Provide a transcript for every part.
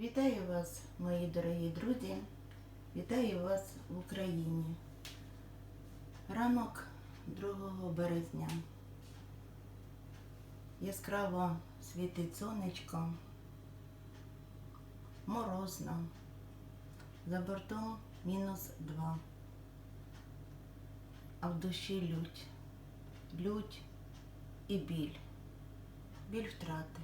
Вітаю вас, мої дорогі друзі. Вітаю вас в Україні. Ранок 2 березня. Яскраво світить сонечко. Морозно. За бортом мінус 2. А в душі лють. Лють і біль. Біль втрати.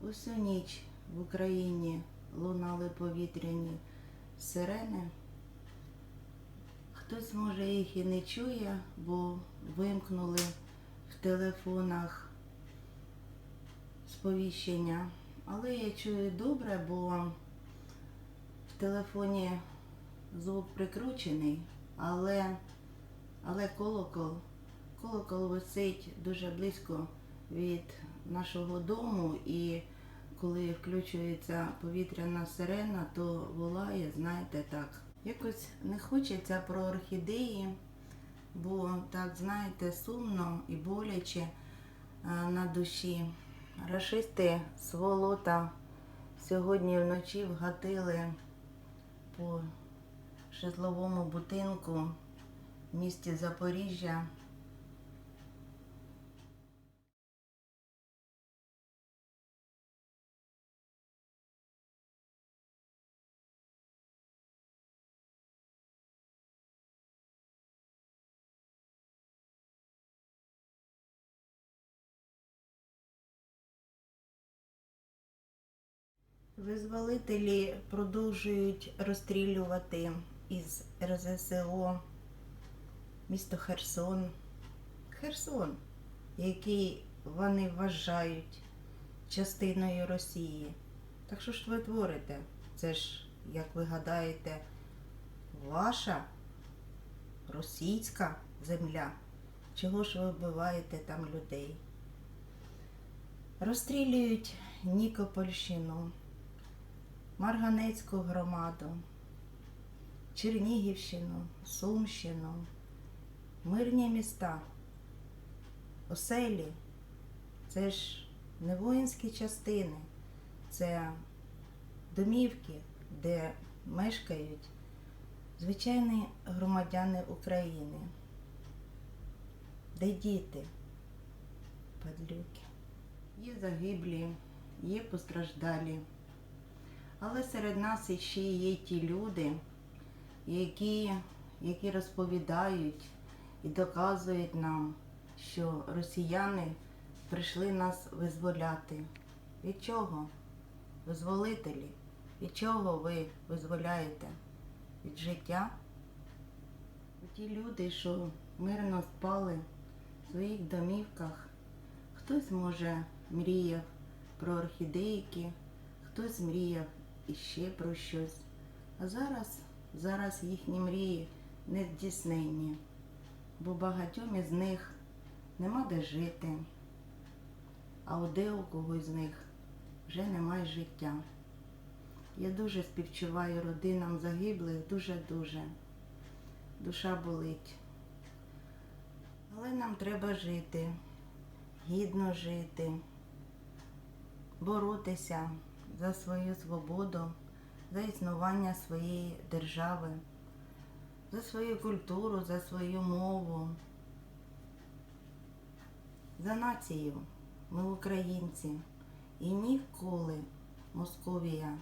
Усю ніч в Україні лунали повітряні сирени. Хтось, може, їх і не чує, бо вимкнули в телефонах сповіщення. Але я чую добре, бо в телефоні звук прикручений, але, але колокол, колокол висить дуже близько від нашого дому і коли включується повітряна сирена, то волає, знаєте, так. Якось не хочеться про орхідеї, бо так, знаєте, сумно і боляче е, на душі. Рашисти сволота сьогодні вночі вгатили по житловому будинку в місті Запоріжжя. Визволителі продовжують розстрілювати із РЗСО місто Херсон. Херсон, який вони вважають частиною Росії. Так що ж ви творите? Це ж, як ви гадаєте, ваша російська земля. Чого ж ви вбиваєте там людей? Розстрілюють Нікопольщину. Марганецьку громаду, Чернігівщину, Сумщину, мирні міста, оселі. Це ж не воїнські частини, це домівки, де мешкають звичайні громадяни України, де діти, падлюки. Є загиблі, є постраждалі. Але серед нас іще є ті люди, які, які розповідають і доказують нам, що росіяни прийшли нас визволяти. Від чого? Визволителі? Від чого ви визволяєте? Від життя? Ті люди, що мирно спали в своїх домівках, хтось, може, мріяв про орхідейки, хтось мріяв іще про щось. А зараз, зараз їхні мрії не здійсненні, бо багатьом із них нема де жити, а у де у когось з них вже немає життя. Я дуже співчуваю родинам загиблих, дуже-дуже. Душа болить. Але нам треба жити, гідно жити, боротися за свою свободу, за існування своєї держави, за свою культуру, за свою мову, за націю. Ми українці. І ніколи Московія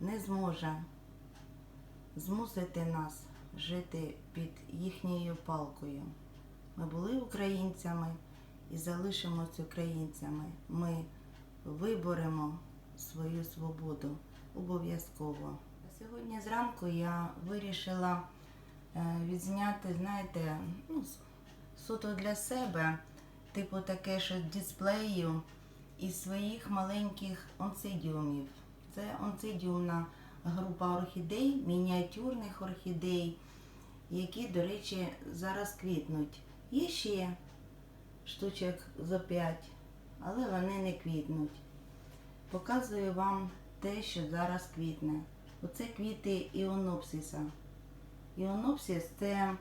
не зможе змусити нас жити під їхньою палкою. Ми були українцями і залишимось українцями. Ми виборемо свою свободу обов'язково. Сьогодні зранку я вирішила е, відзняти, знаєте, ну, суто для себе, типу таке що дисплею із своїх маленьких онцидіумів. Це онцидіумна група орхідей, мініатюрних орхідей, які, до речі, зараз квітнуть. Є ще штучок зо 5, але вони не квітнуть. Показую вам те, що зараз квітне. Оце квіти іонопсиса. Іонопсис це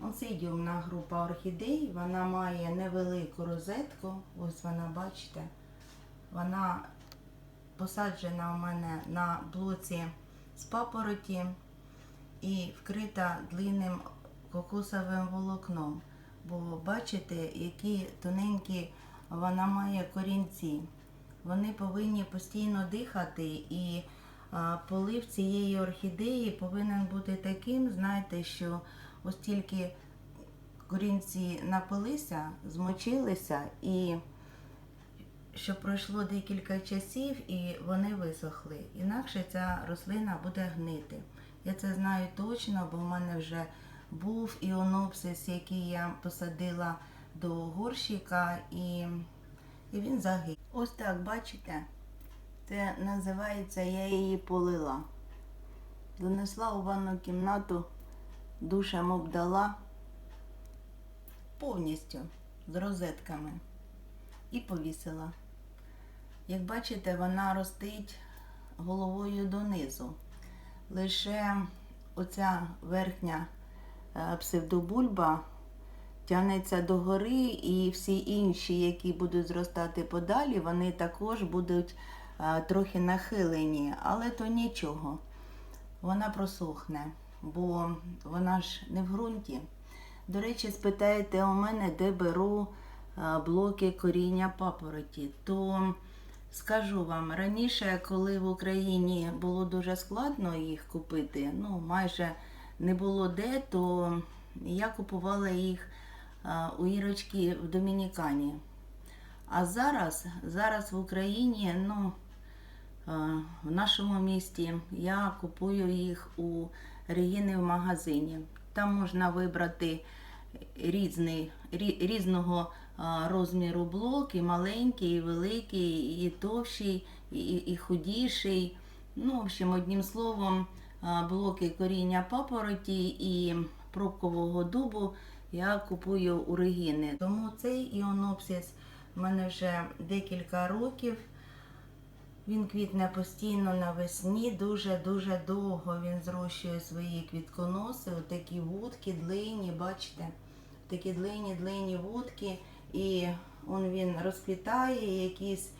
онсидіумна група орхідей. Вона має невелику розетку. Ось вона, бачите, вона посаджена у мене на блоці з папороті і вкрита длинним кокосовим волокном. Бо бачите, які тоненькі вона має корінці. Вони повинні постійно дихати, і полив цієї орхідеї повинен бути таким, знаєте, що ось тільки корінці напилися, змочилися і щоб пройшло декілька часів і вони висохли. Інакше ця рослина буде гнити. Я це знаю точно, бо в мене вже був іонопсис, який я посадила до горщика, і, і він загинув. Ось так, бачите? Це називається я її полила. Занесла у ванну кімнату, душем обдала повністю з розетками і повісила. Як бачите, вона ростить головою донизу. Лише оця верхня е, псевдобульба тягнеться догори, і всі інші, які будуть зростати подалі, вони також будуть е, трохи нахилені, але то нічого. Вона просохне, бо вона ж не в ґрунті. До речі, спитаєте у мене, де беру е, блоки коріння папороті, то скажу вам, раніше, коли в Україні було дуже складно їх купити, ну майже не було де, то я купувала їх у Ірочки в Домінікані. А зараз, зараз в Україні, ну, е, в нашому місті я купую їх у Регіни в магазині. Там можна вибрати різний, різного розміру блок, і маленький, і великий, і товщий, і, і худіший. Ну, в общем, одним словом, блоки коріння папороті і пробкового дубу я купую у Регіни. Тому цей іонопсис в мене вже декілька років. Він квітне постійно навесні, дуже-дуже довго він зрощує свої квітконоси, отакі вудки, длинні, бачите, такі длинні, длинні вудки. І он він розквітає, якісь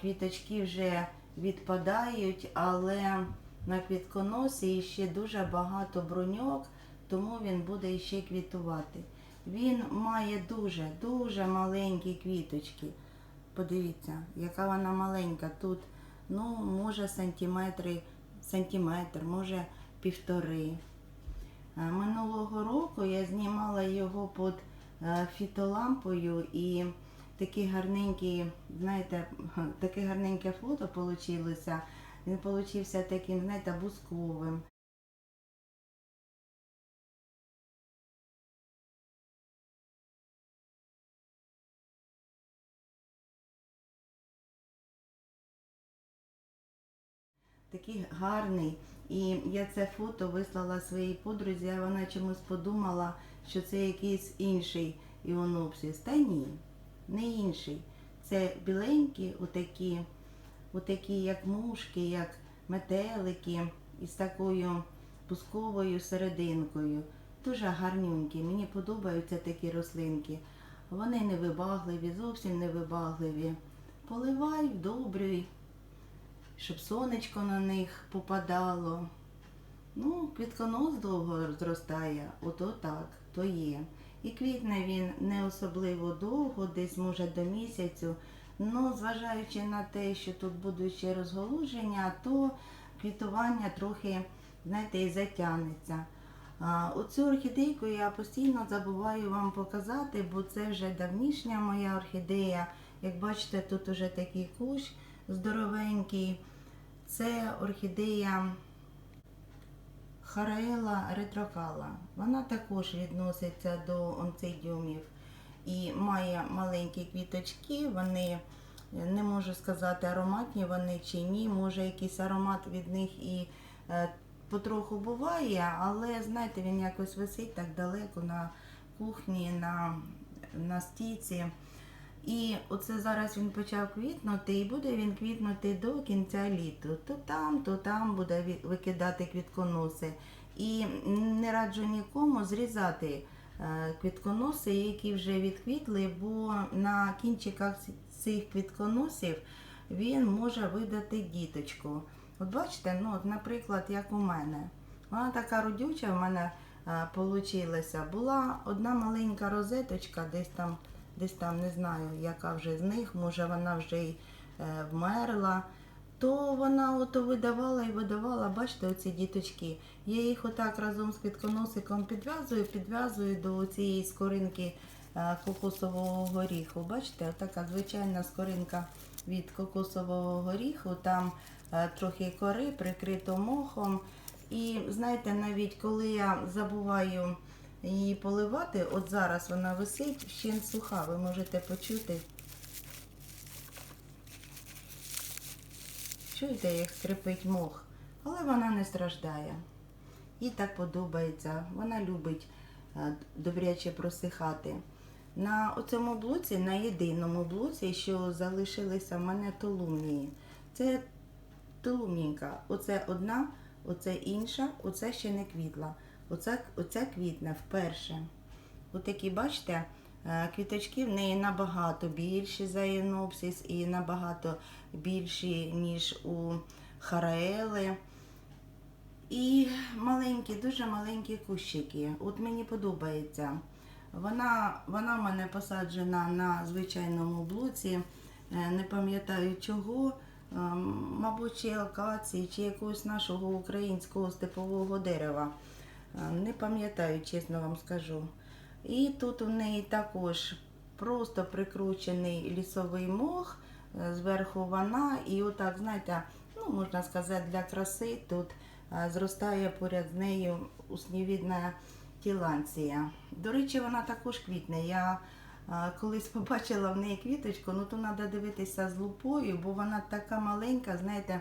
квіточки вже відпадають, але на квітконосі ще дуже багато бруньок, тому він буде ще квітувати. Він має дуже-дуже маленькі квіточки. Подивіться, яка вона маленька. Тут, ну, може, сантиметри, сантиметр, може півтори. Е, Минулого року я знімала його під е, фітолампою і такі гарненькі, знаєте, таке гарненьке фото вийшло. Він получився таким, знаєте, бусковим. Такий гарний. І я це фото вислала своїй подрузі, а вона чомусь подумала, що це якийсь інший іонопсис. Та ні, не інший. Це біленькі, отакі, отакі як мушки, як метелики, із такою пусковою серединкою. Дуже гарнюнькі. Мені подобаються такі рослинки. Вони невибагливі, зовсім невибагливі. Поливай, вдобрюй щоб сонечко на них попадало. Ну, квітконос довго зростає, ото так, то є. І квітне він не особливо довго, десь може до місяцю. Ну, зважаючи на те, що тут будуть ще розголуження, то квітування трохи, знаєте, і затягнеться. Оцю орхідейку я постійно забуваю вам показати, бо це вже давнішня моя орхідея. Як бачите, тут уже такий кущ здоровенький. Це орхідея Хараела ретрокала. Вона також відноситься до онцидіумів і має маленькі квіточки. Вони не можу сказати, ароматні вони чи ні. Може, якийсь аромат від них і е, потроху буває, але знаєте, він якось висить так далеко на кухні, на, на стійці. І оце зараз він почав квітнути, і буде він квітнути до кінця літа. То там, то там буде викидати квітконоси. І не раджу нікому зрізати е, квітконоси, які вже відквітли, бо на кінчиках цих квітконосів він може видати діточку. От бачите, ну, от, наприклад, як у мене. Вона така родюча в мене е, получилася. Була одна маленька розеточка, десь там, десь там не знаю, яка вже з них, може вона вже й е, вмерла. То вона ото видавала і видавала, бачите, оці діточки. Я їх отак разом з квітконосиком підв'язую, підв'язую до цієї скоринки е, кокосового горіху. Бачите, така звичайна скоринка від кокосового горіху, там е, трохи кори, прикрито мохом. І знаєте, навіть коли я забуваю її поливати, от зараз вона висить, ще суха, ви можете почути. Чуєте, як скрипить мох, але вона не страждає. Їй так подобається. Вона любить е, добряче просихати. На цьому блоці, на єдиному блоці, що залишилися в мене толумнії. Це толумнінька. Оце одна, оце інша, оце ще не квітла. Оце, оце квітне вперше. Отакі, бачите, е, квіточки в неї набагато більші за енопсис і набагато більші, ніж у хараели. І маленькі, дуже маленькі кущики. От мені подобається. Вона, вона в мене посаджена на звичайному блоці. Е, Не пам'ятаю чого. Ем, Мабуть, чи акації, чи якогось нашого українського степового дерева. Не пам'ятаю, чесно вам скажу. І тут у неї також просто прикручений лісовий мох, е, зверху вона, і отак, знаєте, ну, можна сказати, для краси тут е, зростає поряд з нею уснівідна тіланція. До речі, вона також квітне. Я е, колись побачила в неї квіточку, ну то треба дивитися з лупою, бо вона така маленька, знаєте,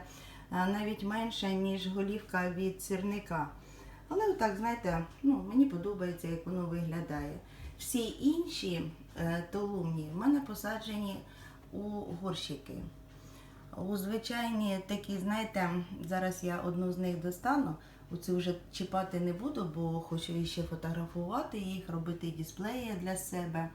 навіть менша, ніж голівка від сірника. Але отак, знаєте, ну, мені подобається, як воно виглядає. Всі інші е, толумні в мене посаджені у горщики. У звичайні такі, знаєте, зараз я одну з них достану. Оцю вже чіпати не буду, бо хочу ще фотографувати їх, робити дисплеї для себе.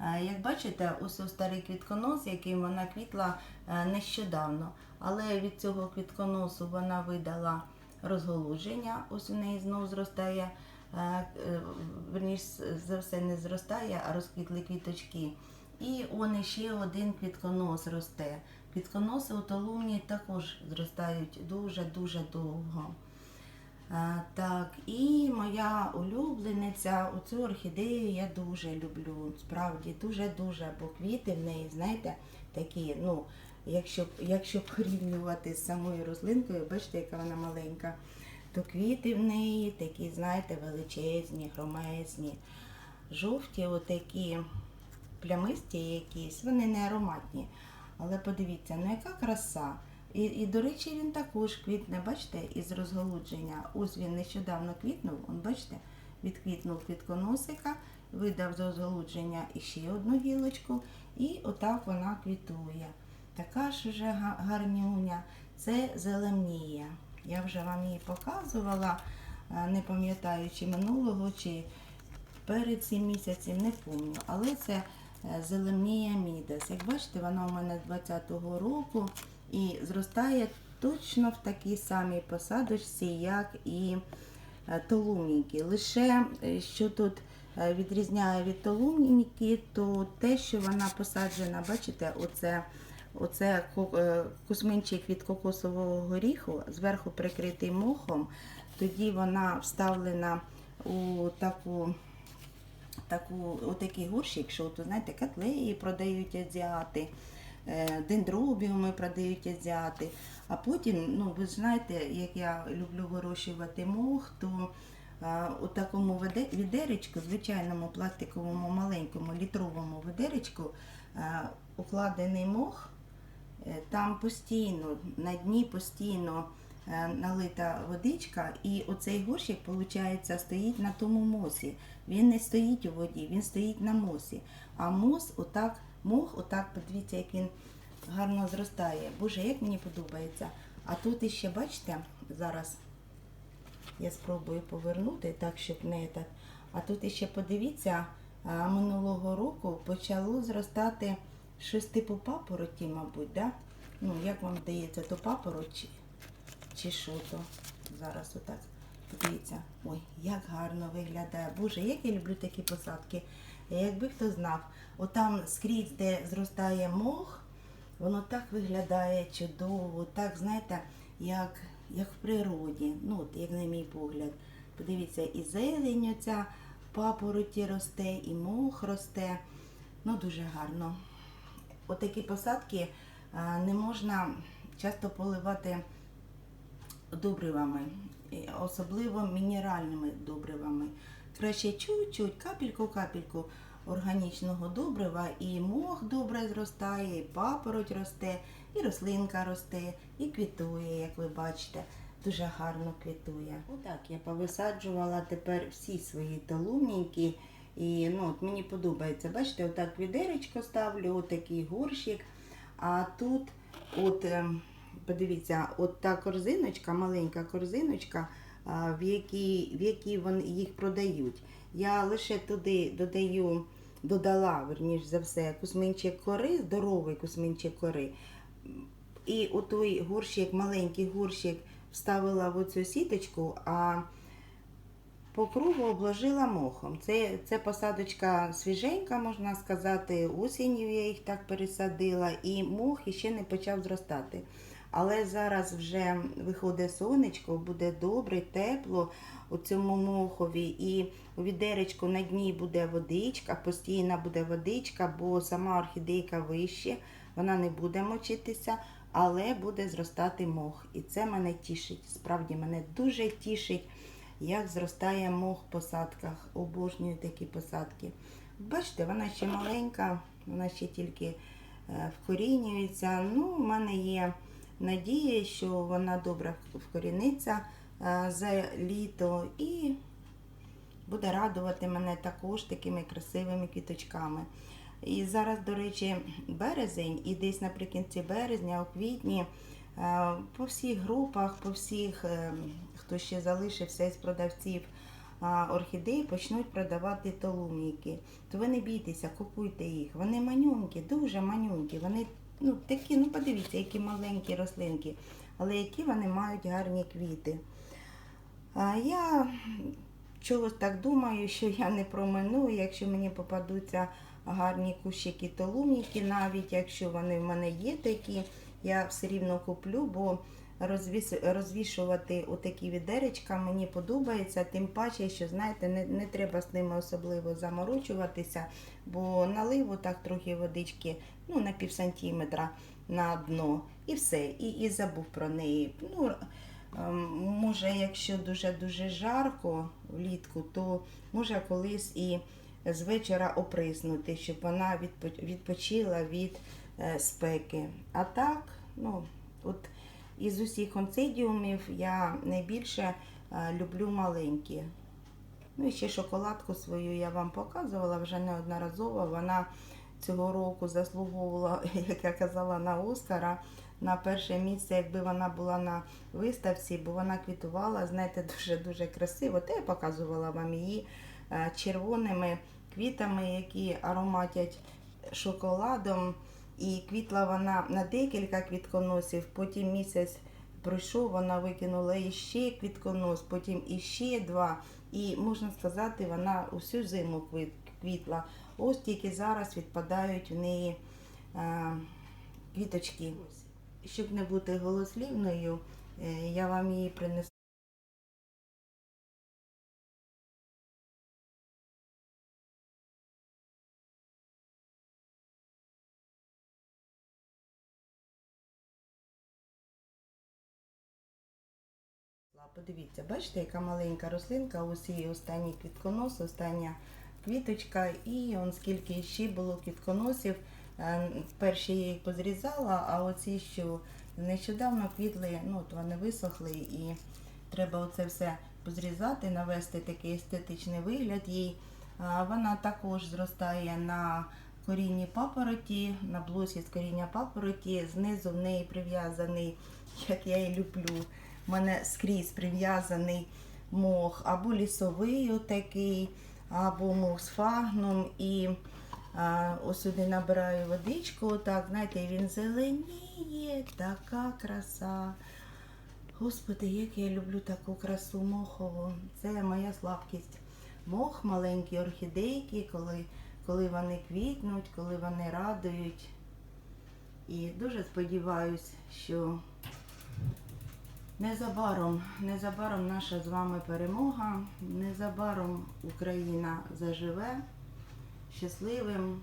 Е, Як бачите, ось ось старий квітконос, яким вона квітла е, нещодавно. Але від цього квітконосу вона видала розголудження. Ось у неї знову зростає, е, е, за все не зростає, а розквітли квіточки. І он іще один квітконос росте. Квітконоси у толумні також зростають дуже-дуже довго. А, так, і моя улюблениця, оцю орхідею я дуже люблю. Справді, дуже-дуже, бо квіти в неї, знаєте, такі, ну, якщо, якщо порівнювати з самою рослинкою, бачите, яка вона маленька, то квіти в неї такі, знаєте, величезні, громезні, жовті, отакі плямисті якісь, вони не ароматні. Але подивіться, ну яка краса. І, і до речі, він також квітне, бачите, із розголудження. Ось він нещодавно квітнув, он, бачите, відквітнув квітконосика, видав з розголудження іще одну гілочку, і отак вона квітує. Така ж га- гарнюня. Це зеленіє. Я вже вам її показувала, е, не пам'ятаю, чи минулого, чи перед цим місяцем, не пам'ятаю. Але це е, зеленія мідас. Як бачите, вона у мене з 20-го року і зростає точно в такій самій посадочці, як і е, толумніки. Лише що тут відрізняє від толумніки, то те, що вона посаджена, бачите, оце, оце ко- е, від кокосового горіху, зверху прикритий мохом, тоді вона вставлена у таку таку, отакий горщик, що от, знаєте, котлеї продають азіати, е, дендробіуми продають азіати. А потім, ну ви знаєте, як я люблю вирощувати мох, то е, у такому відеречку, звичайному пластиковому маленькому літровому ведеречку, е, укладений мох. Е, Там постійно, на дні постійно е, налита водичка, і оцей горщик, виходить, стоїть на тому мосі. Він не стоїть у воді, він стоїть на мосі. А мос, отак, мох, отак, подивіться, як він гарно зростає. Боже, як мені подобається. А тут іще, бачите, зараз я спробую повернути так, щоб не так. А тут іще подивіться, минулого року почало зростати щось типу папороті, мабуть, да? Ну, як вам здається, то папороть чи, що то? Зараз отак. Подивіться, ой, як гарно виглядає. Боже, як я люблю такі посадки. Якби хто знав, отам скрізь, де зростає мох, воно так виглядає чудово, так, знаєте, як, як в природі. Ну, от, як на мій погляд. Подивіться, і зелень оця папороті росте, і мох росте. Ну, дуже гарно. Отакі посадки не можна часто поливати добривами, особливо мінеральними добривами. Краще чуть-чуть, капельку-капельку органічного добрива, і мох добре зростає, і папороть росте, і рослинка росте, і квітує, як ви бачите. Дуже гарно квітує. Отак я повисаджувала тепер всі свої талумненькі. І ну, от мені подобається. Бачите, отак відеречко ставлю, отакий горщик. А тут, от, ем, подивіться, от та корзиночка, маленька корзиночка, в якій, в якій вони їх продають. Я лише туди додаю, додала, верніш за все, кусминчик кори, здоровий кусминчик кори. І отой горщик, маленький горщик, вставила в оцю сіточку, а по кругу обложила мохом. Це, це посадочка свіженька, можна сказати. Осінню я їх так пересадила, і мох іще не почав зростати. Але зараз вже виходить сонечко, буде добре, тепло у цьому мохові. І у відеречку на дні буде водичка, постійна буде водичка, бо сама орхідейка вище, вона не буде мочитися, але буде зростати мох. І це мене тішить. Справді мене дуже тішить як зростає мох в посадках. Обожнюю такі посадки. Бачите, вона ще маленька, вона ще тільки е, вкорінюється. Ну, У мене є надія, що вона добре вкоріниться е, за літо і буде радувати мене також такими красивими квіточками. І зараз, до речі, березень, і десь наприкінці березня, у квітні, е, по всіх групах, по всіх, е, хто ще залишився із продавців а, орхідей, почнуть продавати толумійки. То ви не бійтеся, купуйте їх. Вони манюнькі, дуже манюнькі. Вони ну, такі, ну подивіться, які маленькі рослинки, але які вони мають гарні квіти. А я чогось так думаю, що я не проминую, якщо мені попадуться гарні кущики толумніки, навіть якщо вони в мене є такі, я все рівно куплю, бо розвішувати отакі відеречка мені подобається, тим паче, що знаєте, не, не треба з ними особливо заморочуватися, бо налив так трохи водички ну, на пів сантиметра на дно і все, і, і забув про неї. Ну, ем, Може, якщо дуже-дуже жарко влітку, то може колись і з вечора оприснути, щоб вона відпочила від е, спеки. А так, ну, от із усіх онцидіумів я найбільше е, люблю маленькі. Ну і ще шоколадку свою я вам показувала вже неодноразово. Вона цього року заслуговувала, як я казала, на Оскара. На перше місце, якби вона була на виставці, бо вона квітувала, знаєте, дуже-дуже красиво. Та я показувала вам її е, червоними квітами, які ароматять шоколадом. І квітла вона на декілька квітконосів, потім місяць пройшов, вона викинула іще квітконос, потім іще два. І можна сказати, вона усю зиму квітла. Ось тільки зараз відпадають в неї а, квіточки. Щоб не бути голослівною, е, я вам її принесу. Подивіться, бачите, яка маленька рослинка, її останній квітконос, остання квіточка, і он скільки ще було квітконосів. Е, перші я їх позрізала, а оці, що нещодавно квітли, ну от вони висохли, і треба оце все позрізати, навести такий естетичний вигляд їй. Вона також зростає на корінні папороті, на блосі з коріння папороті, знизу в неї прив'язаний, як я і люблю. У мене скрізь прив'язаний мох або лісовий отакий, або мох з фагном. І А, ось сюди набираю водичку, так, знаєте, він зеленіє, така краса. Господи, як я люблю таку красу мохову. Це моя слабкість. Мох, маленькі орхідейки, коли, коли вони квітнуть, коли вони радують. І дуже сподіваюсь, що незабаром, незабаром наша з вами перемога, незабаром Україна заживе щасливим,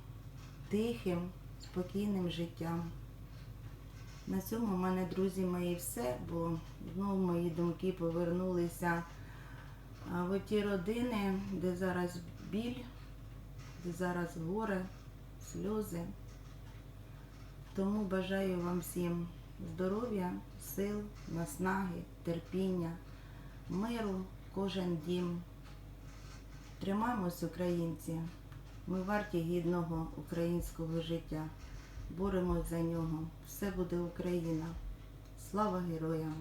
тихим, спокійним життям. На цьому в мене, друзі мої, все, бо знову мої думки повернулися в ті родини, де зараз біль, де зараз горе, сльози. Тому бажаю вам всім здоров'я, сил, наснаги, терпіння, миру, кожен дім. Тримаємось, українці. Ми варті гідного українського життя. Боремось за нього. Все буде Україна. Слава героям!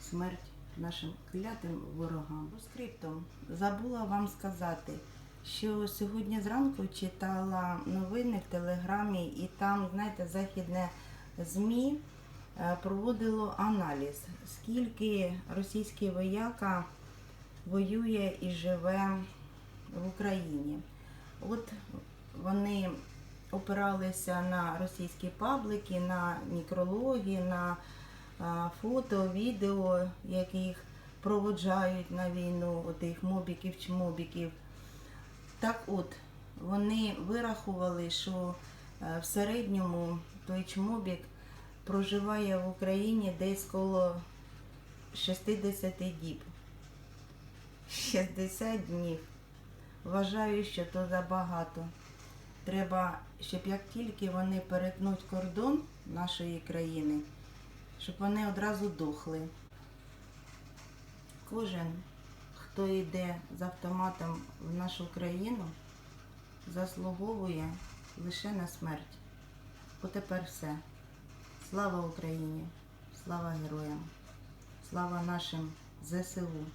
Смерть нашим клятим ворогам. По скриптум забула вам сказати, що сьогодні зранку читала новини в телеграмі, і там, знаєте, західне ЗМІ проводило аналіз, скільки російський вояка воює і живе в Україні. От вони опиралися на російські паблики, на мікрологи, на фото, відео, яких проводжають на війну, отих мобіків чмобіків. Так от, вони вирахували, що е, в середньому той чмобік проживає в Україні десь коло 60 діб. 60 днів. Вважаю, що то забагато. Треба, щоб як тільки вони перетнуть кордон нашої країни, щоб вони одразу дохли. Кожен, хто йде з автоматом в нашу країну, заслуговує лише на смерть. Отепер все. Слава Україні! Слава героям! Слава нашим ЗСУ!